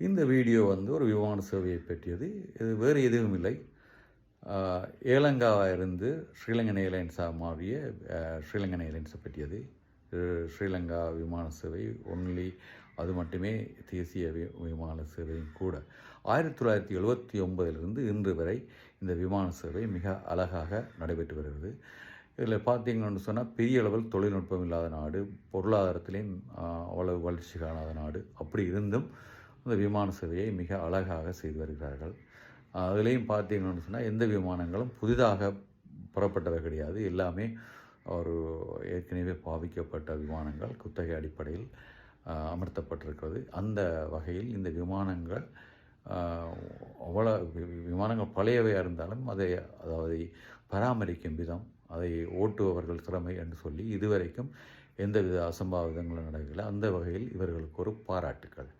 இந்த வீடியோ வந்து ஒரு விமான சேவையை பற்றியது. இது வேறு எதுவும் இல்லை. ஆஹ், இருந்து ஸ்ரீலங்கன் ஏர்லைன்ஸாக மாறிய ஸ்ரீலங்கன் ஏர்லைன்ஸை பற்றியது. ஸ்ரீலங்கா விமான சேவை ஒன்லி அது மட்டுமே தேசிய வி- விமான சேவையும் கூட. ஆயிரத்தி தொள்ளாயிரத்தி எழுபத்தி ஒன்பதிலிருந்து இன்று வரை இந்த விமான சேவை மிக அழகாக நடைபெற்று வருகிறது. இதில் பார்த்தீங்கன்னு சொன்னால் பெரிய அளவில் தொழில்நுட்பம் இல்லாத நாடு பொருளாதாரத்திலையும் அவ்வளவு வளர்ச்சி காணாத நாடு. அப்படி இருந்தும் இந்த விமான சேவையை மிக அழகாக செய்து வருகிறார்கள். அதுலேயும் பார்த்தீங்கன்னு சொன்னால் எந்த விமானங்களும் புதிதாக புறப்பட்டவை கிடையாது. எல்லாமே ஒரு ஏற்கனவே பாவிக்கப்பட்ட விமானங்கள் குத்தகை அடிப்படையில் அமர்த்தப்பட்டிருக்கிறது. அந்த வகையில் இந்த விமானங்கள் அவ்வளோ விமானங்கள் பழையவையாக இருந்தாலும் அதை அதாவது பராமரிக்கும் விதம் அதை ஓட்டுபவர்கள் திறமை என்று சொல்லி இதுவரைக்கும் எந்தவித அசம்பாவிதங்களும் நடக்கவில்லை. அந்த வகையில் இவர்களுக்கு ஒரு பாராட்டுக்கள்.